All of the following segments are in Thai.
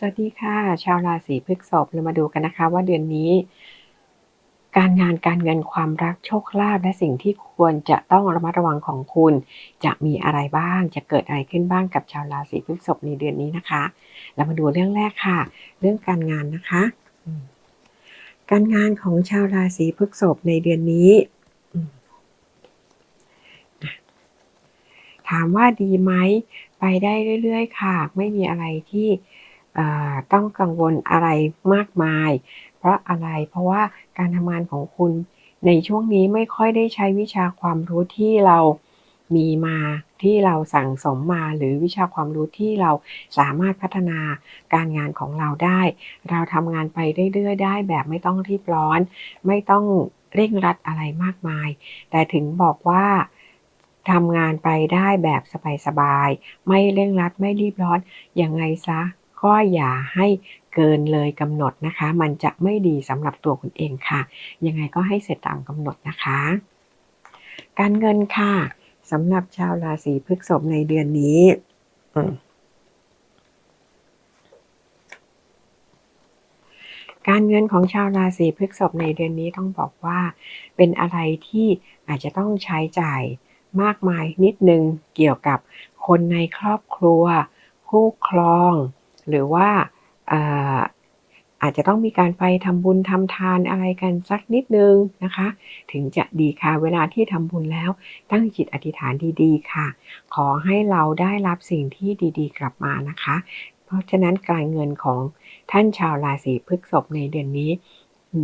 สวัสดีค่ะ ชาวราศีพฤษภเรามาดูกันนะคะ ว่าเดือนนี้ การงานการเงินความรักโชคลาภและสิ่งที่ควรจะต้องระมัดระวังของคุณ จะมีอะไรบ้างจะเกิดอะไรขึ้นบ้างกับชาวราศีพฤษภในเดือนนี้นะคะ เรามาดูเรื่องแรกค่ะ เรื่องการงานนะคะ การงานของชาวราศีพฤษภในเดือนนี้ถามว่าดีไหมไปได้เรื่อย ๆ ค่ะ ไม่มีอะไรที่ ต้องกังวลอะไรมากมาย เพราะอะไรเพราะว่าการทำงานของคุณในช่วงนี้ไม่ค่อยได้ใช้วิชาความรู้ที่เรามีมาที่เราสั่งสมมาหรือวิชาความรู้ที่เราสามารถพัฒนาการงานของเราได้ เราทำงานไปเรื่อยๆได้แบบไม่ต้องรีบร้อน ไม่ต้องเร่งรัดอะไรมากมาย แต่ถึงบอกว่าทำงานไปได้แบบสบายๆไม่เร่งรัดไม่รีบร้อนยังไงซะ ก็อย่าให้เกินเลยกำหนดนะคะ มันจะไม่ดีสำหรับตัวคุณเองค่ะ ยังไงก็ให้เสร็จตามกำหนดนะคะ การเงินค่ะสำหรับชาวราศีพฤษภในเดือนนี้การเงินของชาวราศีพฤษภในเดือนนี้ต้องบอกว่า เป็นอะไรที่อาจจะต้องใช้จ่ายมากมายนิดนึงเกี่ยวกับคนในครอบครัว คู่ครอง หรือว่าอาจจะต้องมีการไปทำบุญทำทานอะไรกันสักนิดนึงนะคะ ถึงจะดีค่ะเวลาที่ทำบุญแล้ว ตั้งจิตอธิษฐานดีๆ ค่ะ ขอให้เราได้รับสิ่งที่ดีๆ กลับมานะคะ เพราะฉะนั้นการเงินของท่านชาวราศีพฤษภในเดือนนี้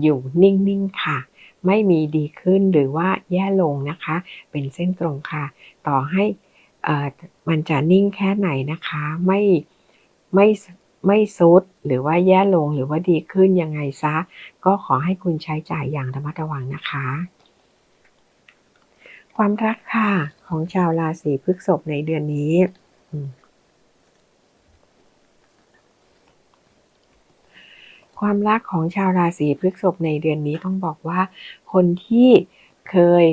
อยู่นิ่งๆค่ะ ไม่มีดีขึ้นหรือว่าแย่ลงนะคะ เป็นเส้นตรงค่ะ ต่อให้มันจะนิ่งแค่ไหนนะคะ ไม่ ไม่ไม่ซุดหรือว่าแย่ลงหรือว่าดีขึ้นยังไงซะ ก็ขอให้คุณใช้จ่ายอย่างระมัดระวังนะคะ ความรักค่ะของชาวราศีพฤษภในเดือนนี้ความรักของชาวราศีพฤษภในเดือนนี้ต้องบอกว่า คนที่เคย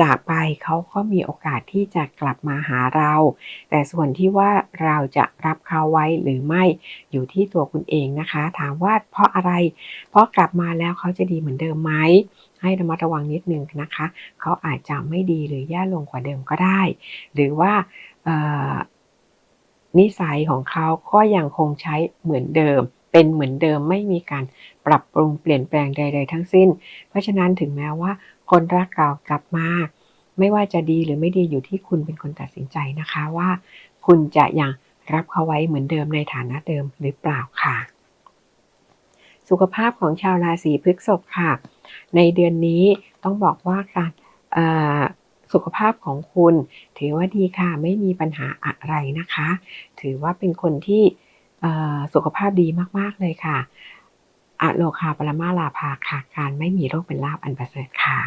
จากไปเขาก็มีโอกาสที่จะกลับมาหาเรา แต่ส่วนที่ว่าเราจะรับเขาไว้หรือไม่อยู่ที่ตัวคุณเองนะคะ ถามว่าเพราะอะไร เพราะกลับมาแล้วเขาจะดีเหมือนเดิมไหมให้ระมัดระวังนิดนึงนะคะ เขาอาจจะไม่ดีหรือแย่ลงกว่าเดิมก็ได้ หรือว่านิสัยของเขาก็ยังคงใช้เหมือนเดิม เป็นเหมือนเดิมไม่มีการปรับปรุงเปลี่ยนแปลงใด ๆ ทั้งสิ้น เพราะฉะนั้นถึงแม้ว่าคนรักเก่ากลับมา ไม่ว่าจะดีหรือไม่ดีอยู่ที่คุณเป็นคนตัดสินใจนะคะว่า คุณจะยังรับเขาไว้เหมือนเดิมในฐานะเดิมหรือเปล่าค่ะ สุขภาพของชาวราศีพฤษภค่ะ ในเดือนนี้ต้องบอกว่าการสุขภาพของคุณ ถือว่าดีค่ะไม่มีปัญหาอะไรนะคะ ถือว่าเป็นคนที่ สุขภาพดีมาก ๆ เลยค่ะอะโลคาปรมาลาภาค่ะ การไม่มีโรคเป็นลาบอันประเสริฐค่ะ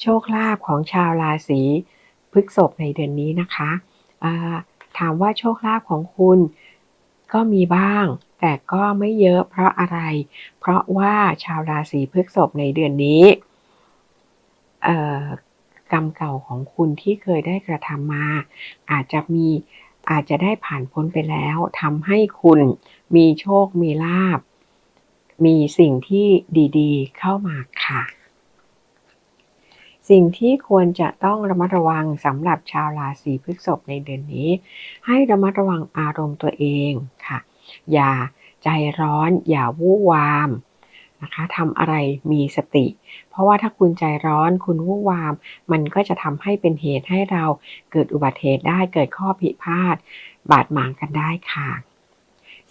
โชคลาภของชาวราศีพฤษภในเดือนนี้นะคะถามว่าโชคลาภของคุณก็มีบ้าง แต่ก็ไม่เยอะเพราะอะไร เพราะว่าชาวราศีพฤษภในเดือนนี้กรรมเก่าของคุณที่เคยได้กระทำมา อาจจะมี อาจจะได้ผ่านพ้นไปแล้วทำให้คุณมีโชคมีลาบ มีสิ่งที่ดีๆ เข้ามาค่ะ สิ่งที่ควรจะต้องระมัดระวังสำหรับชาวราศีพฤษภในเดือนนี้ ให้ระมัดระวังอารมณ์ตัวเองค่ะ อย่าใจร้อนอย่าวู่วาม นะคะทำอะไรมีสติ เพราะว่าถ้าคุณใจร้อนคุณวุ่วาม มันก็จะทำให้เป็นเหตุให้เราเกิดอุบัติเหตุได้เกิดข้อผิดพลาด บาดหมางกันได้ค่ะ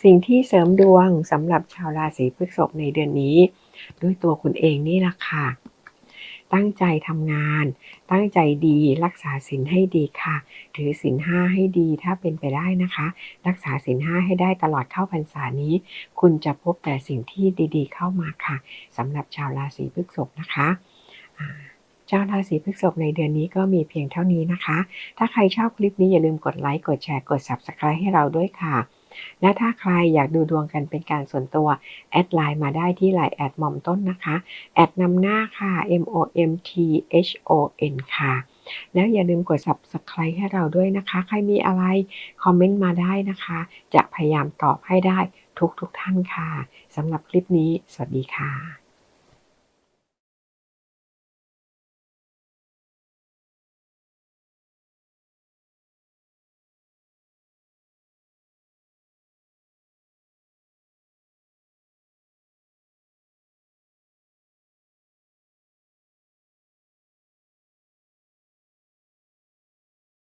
สิ่งที่เสริมดวงสำหรับชาวราศีพฤษภในเดือนนี้ ด้วยตัวคุณเองนี่แหละค่ะ ตั้งใจทำงาน ตั้งใจดีรักษาศีลให้ดีค่ะ ถือศีลห้าให้ดีถ้าเป็นไปได้นะคะ รักษาศีลห้าให้ได้ตลอดเข้าพรรษานี้ คุณจะพบแต่สิ่งที่ดีๆ เข้ามาค่ะสำหรับชาวราศีพฤษภนะคะเจ้าราศีพฤษภในเดือนนี้ก็มีเพียงเท่านี้นะคะ ถ้าใครชอบคลิปนี้อย่าลืมกดไลค์กดแชร์กด Subscribe ให้เราด้วยค่ะ และถ้าใครอยากดูดวงกันเป็นการส่วนตัว แอดไลน์มาได้ที่ไลน์แอดมอมต้นนะคะ แอดนำหน้าค่ะ M O M T H O N ค่ะ แล้วอย่าลืมกด subscribe ให้เราด้วยนะคะ ใครมีอะไร คอมเมนต์มาได้นะคะ จะพยายามตอบให้ได้ทุกทุกท่านค่ะสำหรับคลิปนี้ สวัสดีค่ะ